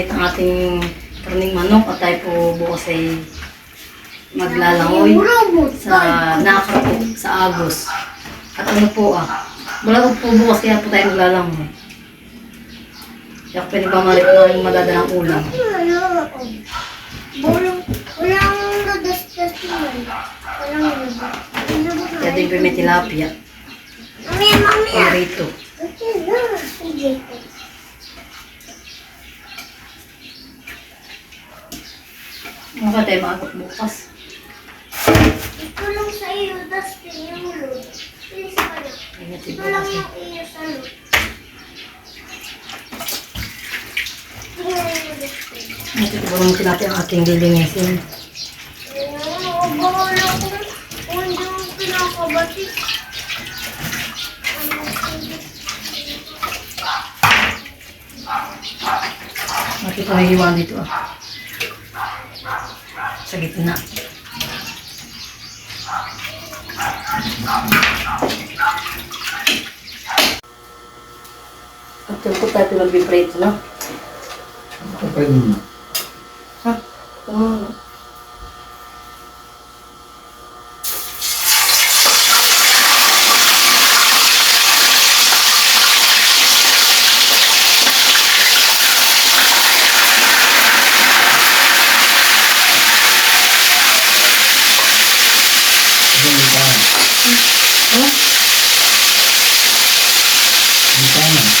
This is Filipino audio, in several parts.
nagmamarinate ang ating karning manok at tayo po bukas ay maglalangoy sa nakapo sa Agos. At ano po ah, wala po bukas kaya po tayo maglalangoy. Kaya po nagmamarinate na yung madadalang ulam. Walang, walang nagastos yun. Walang nagastos. Kaya din po may tilapia. Mamaya, mamaya. Paborito. Okay na. Sige. Ano ka tayo maagot bukas? Ito lang sa iyo, Dustin, yung load. Please ka na. Lang kasi. yung iyo sa Dustin. Ito po naman tilapia ang ating lilinisin. Ayun, bahala ko. Kung hindi mo pinakabati. Ano, sige. Mati ko hiwa dito ah. Sa gitna. At po tayo pinag-prate, no? Kapag mo. Ha? Tumulong. Hindi ka. Ha? Hindi ka na.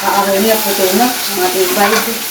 kaaway niya, puto na, ang ating bayad.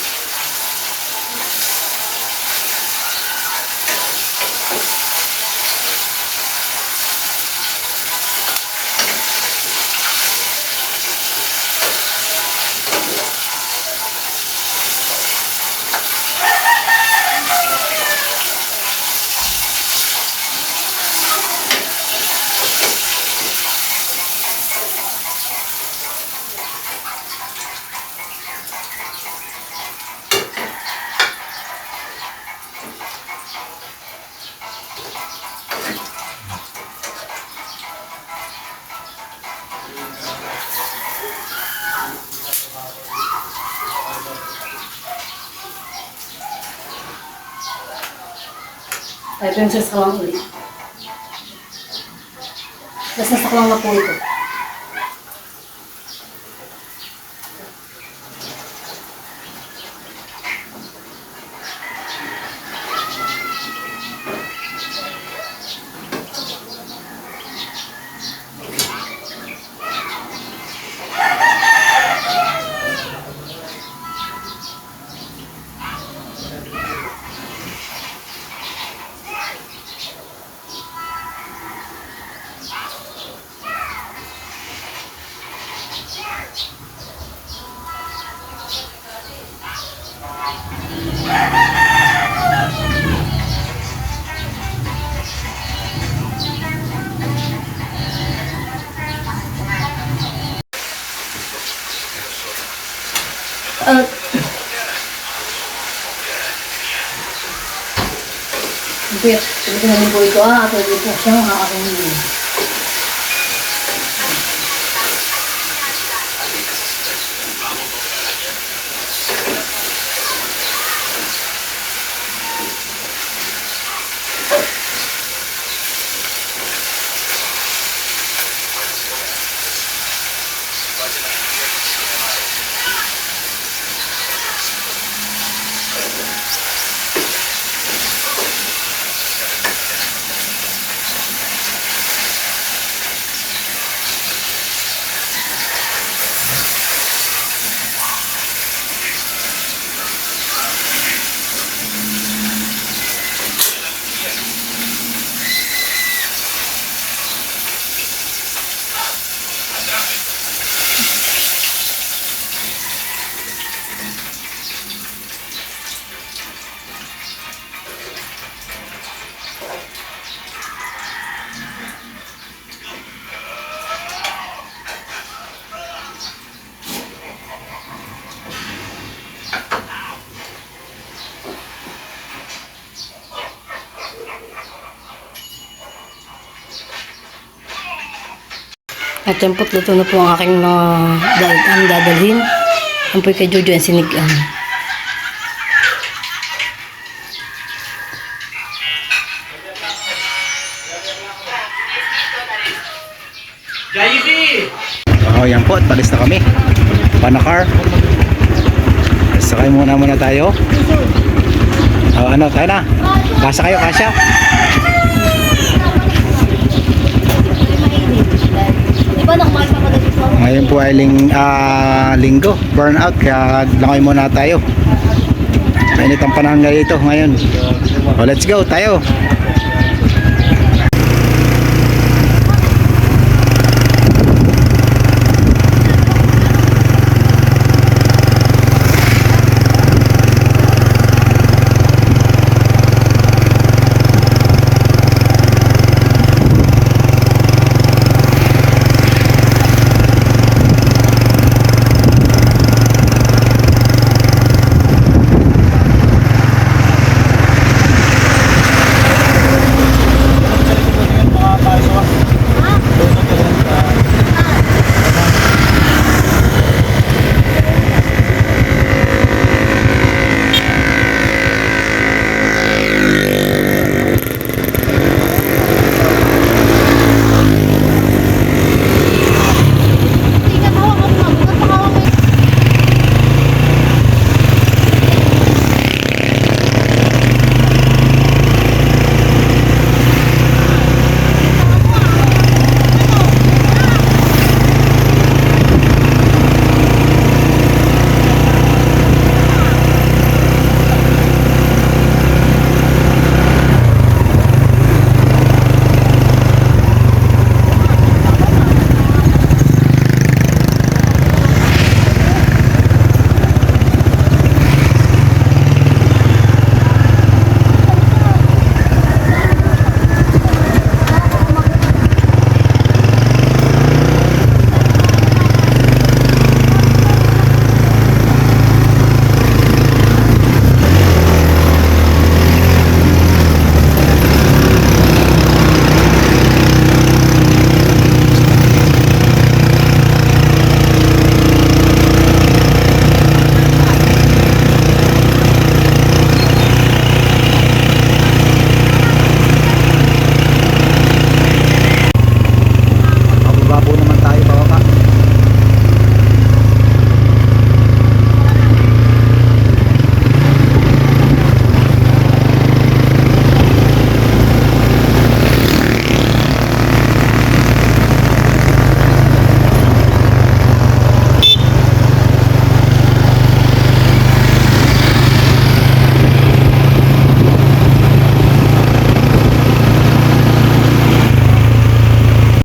Princess ka lang ulit. Tapos nasa lang na po ito. Hindi, hindi na rin po ito ah. Ito din po siya ang aking At yan po't luto na po ang aking mga dal- ang dadalhin. Ang po kay Jojo ang sinigang. Oh, yan po, at palis kami. Panakar. Sakay muna muna tayo. Oh, ano, tayo na. Kasa kayo, kasya. Di ba nakumain pa ka dito? Ngayon po ah, linggo, burnout, kaya langoy muna tayo. Mainit ang panahon ngayon ito ngayon. Oh, let's go, tayo.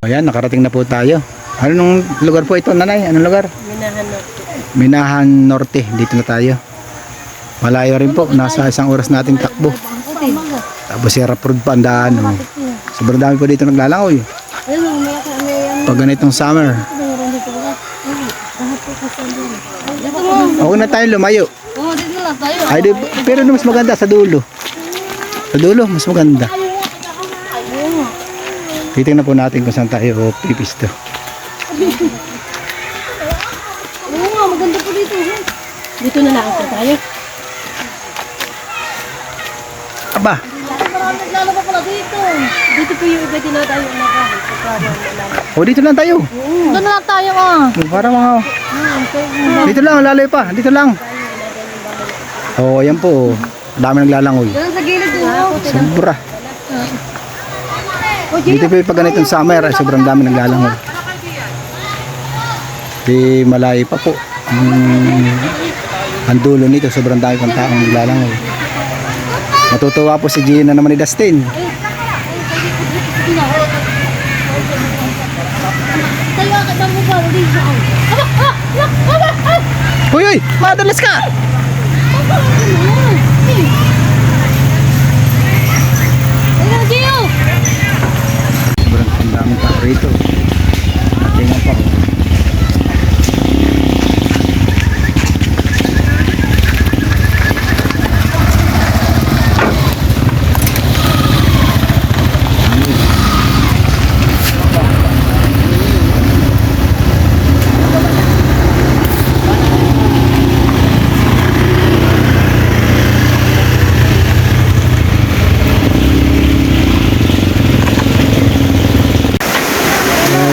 Ayan, nakarating na po tayo. Anong lugar po ito, nanay? Anong lugar? Minahan na. Minahan Norte. Dito na tayo. Malayo rin po. Nasa isang oras nating takbo. Tapos si Road pa ang daan. Oh. Sobrang dami po dito naglalangoy. Pag ganitong summer. Huwag na tayo lumayo. Ay, di, pero ano mas maganda sa dulo. Sa dulo, mas maganda. Titingnan po natin kung saan tayo pipisto. Oo nga, maganda po dito. Dito na lang tayo. Aba, Marami naglalaba pala dito. Dito po yung iba din na tayo nakahin. o dito lang tayo. Doon na lang tayo ah. Para mga... Dito lang, laloy pa. Dito lang. Oo, oh, ayan po. Dami naglalangoy. Doon sa gilid doon. Sobra. Dito po pag ganitong summer, ay sobrang dami naglalangoy. Di malayo pa po. Ang, ang dulo nito, sobrang dami pang taong naglalangoy. Matutuwa po si Gina naman ni Dustin. Uy, uy! Madalas ka! Rito.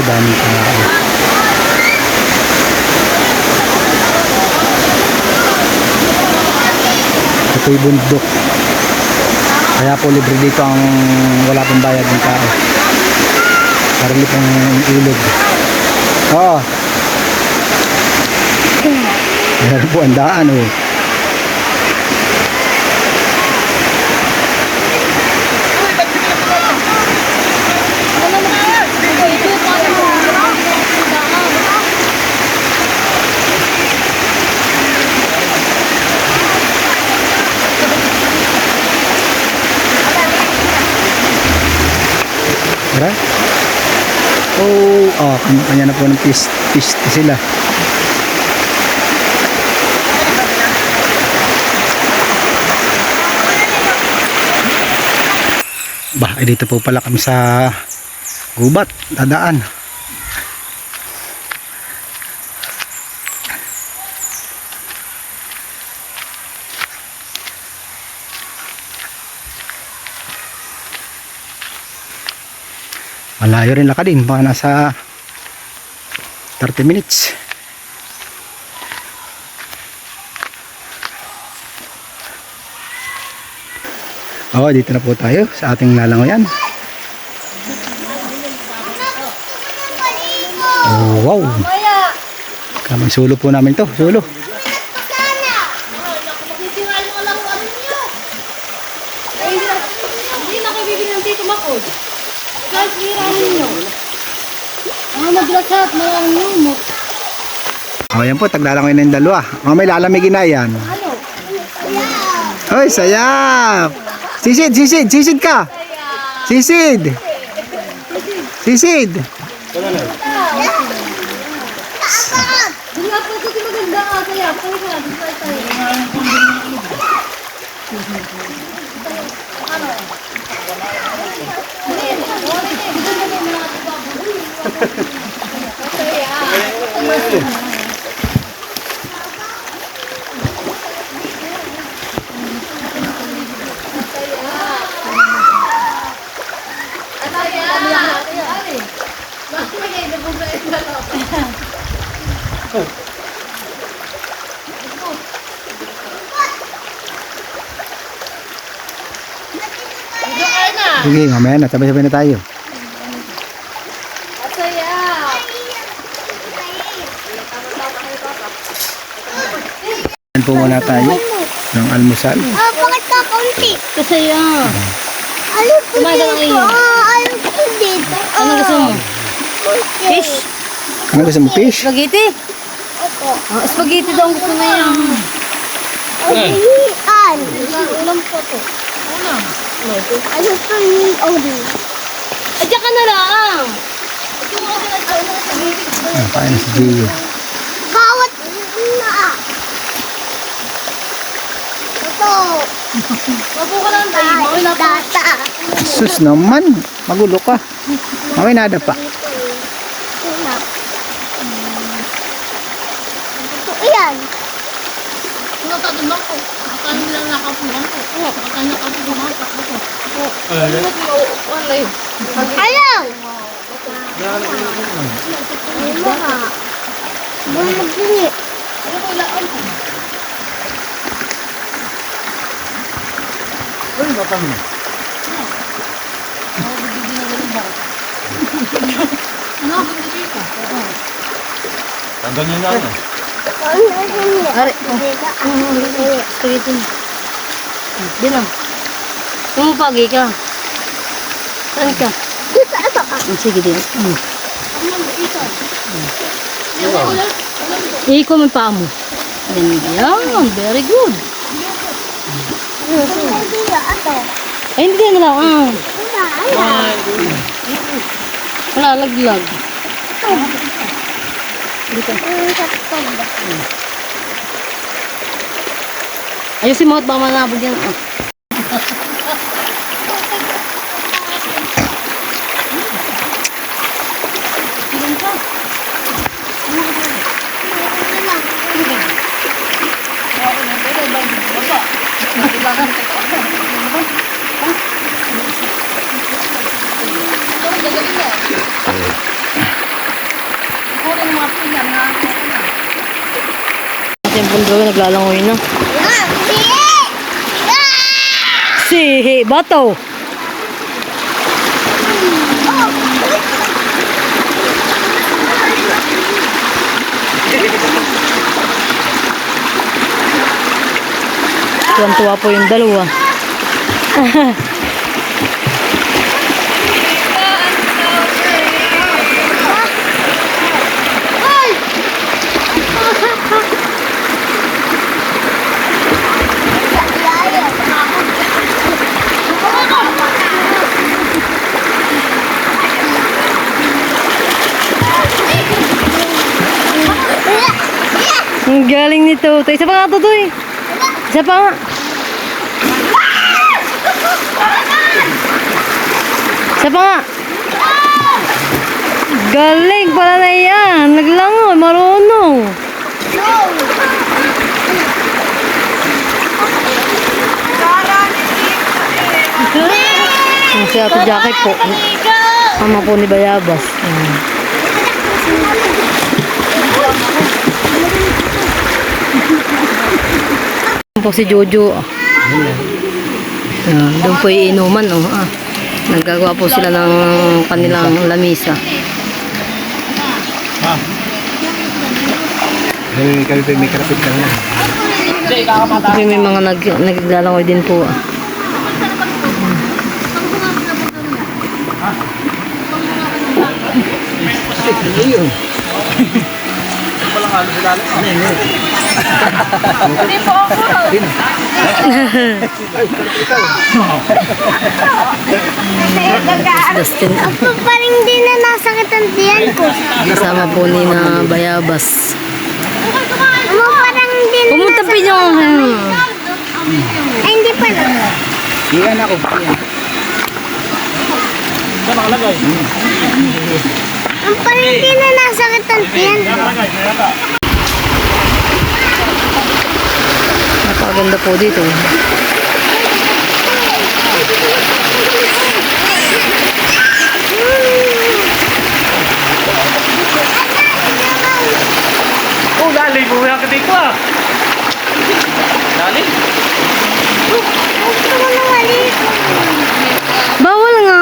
daming tao. Ito'y bundok. Kaya po libre dito ang wala pong bayad ng tao. Sarili pong ilog. Oo. Oh. Meron po ang daan oh. Tara. Oh, oh, kanya na po ng piste, piste sila. Bah, eh, dito po pala kami sa gubat, dadaan. Malayo rin lakad din, mga nasa 30 minutes. Oo, dito na po tayo sa ating lalangoyan. Oh, wow. Kamay sulo po namin to, sulo. Hindi na kayo bibili ng tito Makod. Guys, hirahan ninyo. Ah, naglasat, malang lumot. Oh, yan po, taglalangoy na yung dalawa. Oh, may lalamigin na yan. Hoy, sayap! Sisid, sisid, sisid ka! Sisid! Sisid! Hindi nga po ito maganda ka, kaya pwede ka, di ba tayo? Sige, mamaya na, sabay-sabay na tayo. Yan po muna tayo ng almusal. Ah, bakit ka kaunti? Kasi yan. Ka ng dito. Ah, alam ko dito. Ano gusto mo? Fish? Ano gusto mo, fish? Spaghetti? Opo. Ah, spaghetti daw ang gusto na yan. Audian. Ulam po to. Ano po yung Audi? Adya ka na lang. Ah, kain na si Gio. Bawat na. Ito. Mapo ka lang tayo. Mawin. Data. Sus naman, magulo ka. Mamay nada pa. Ito. Iyan. Tinatadun lang po. Kakanin lang nakapunan po. Kakanin nakapunan po. Ano na Wala yun. Alam. Ano ba? Bulag din eh. Ano ko ilaan po? Ano ba kami? Ano? Bibigay ka. Tanggal niyo na ano? Ano? Ari. Spaghetti mo. Di lang. Tumupagi ka. Saan ka? Dito, ito ka. Oh, sige din. Mm. Iko mo yung paa mo. Yan, very good. Dito. Ay, hindi na lang. Ah. Wala, laglag. Ba? Ayusin mo at baka manabog yan. Ah. At yung pundo naglalangoy na. Yan, biye! Si Bato. Tuwan-tuwa po yung dalawa. Ito, isa pa nga to, Toy. Isa pa nga. Isa pa nga. Galing pala na yan. Naglangoy, marunong. Ang si Ate Jackie po. Ama po ni Bayabas. Mm. Ayan po si Jojo. ah. Ah, doon po yung inuman. Oh. Ah. Nagagawa po sila ng kanilang lamisa. May kami may karapit ka na. Kasi may mga nag, naglalangoy din po. Ah. Dustin. Ako pa rin din na nasakit ang tiyan ko. Kasama po ni na Bayabas. Ako parang din Pumunta pa nyo. Ay, hindi pa na. Iyan ako. Ang parang din na nasakit ang tiyan. Napakaganda po dito. Oh, galing. Buhay ka dito ah. Galing? Gusto ko na maligo. Bawal nga.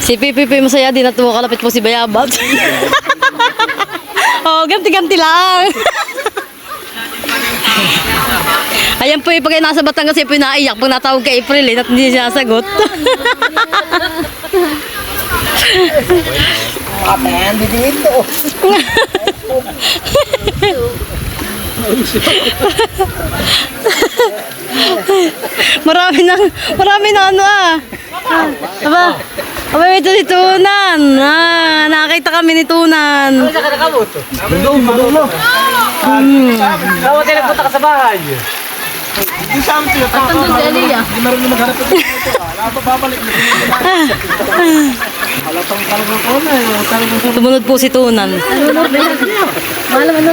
Si Pipi masaya din at kalapit po si Bayabat. oh, ganti-ganti lang. Ayan po pag nasa Batangas, po naiyak pag natawag kay April eh, at hindi siya nasagot. Katayan dito. marami na, marami na ano ah. Aba, aba ito si Tunan. Ah, nakita kami ni Tunan. Doon, madulo. Dapat kayo nagpunta ka sa bahay. Yung sa amin sila. Doon si Aliyah. Hindi marunong maghanap ng ito. Wala pa babalik na Wala pang talagang ko na. Talagang Tumunod po si Tunan.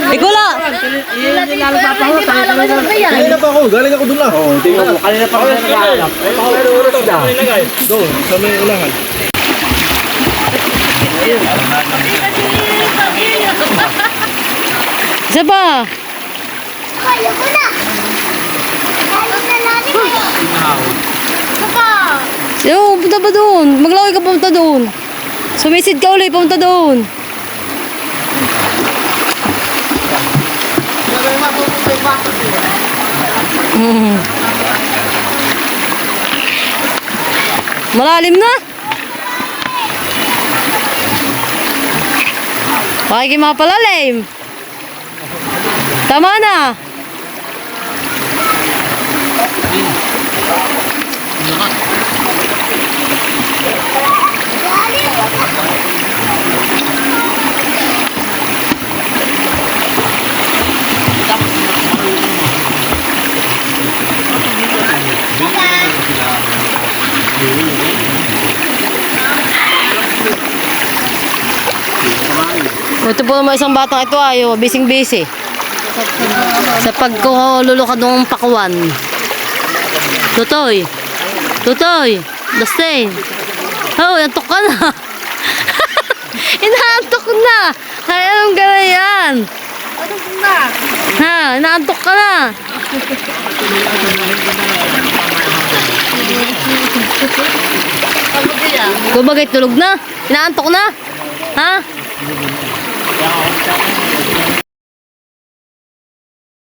Ikaw la. Kanina pa ako, galing ako doon lang. Oo, tingnan mo. Kanina pa ako naghahanap. Ano oras na? Doon, sa may ulangan. Isa pa. Ko na. Kaya na natin kayo. Papa. Yo, punta ba doon? Maglaway ka pumunta doon. Sumisid ka ulit, pumunta doon. Mm. Malalim na. Pakikimapalalim. Tama na. Ito po naman isang batang ito ayo, bising busy. Sa pagkululukad ng pakuan. Tutoy. Tutoy. Dustin. Eh. Oh, antok ka na. inaantok na. Ay, anong gano'n yan? Na. Ha, inaantok ka na. Kumagay tulog na. Inaantok na. Ha?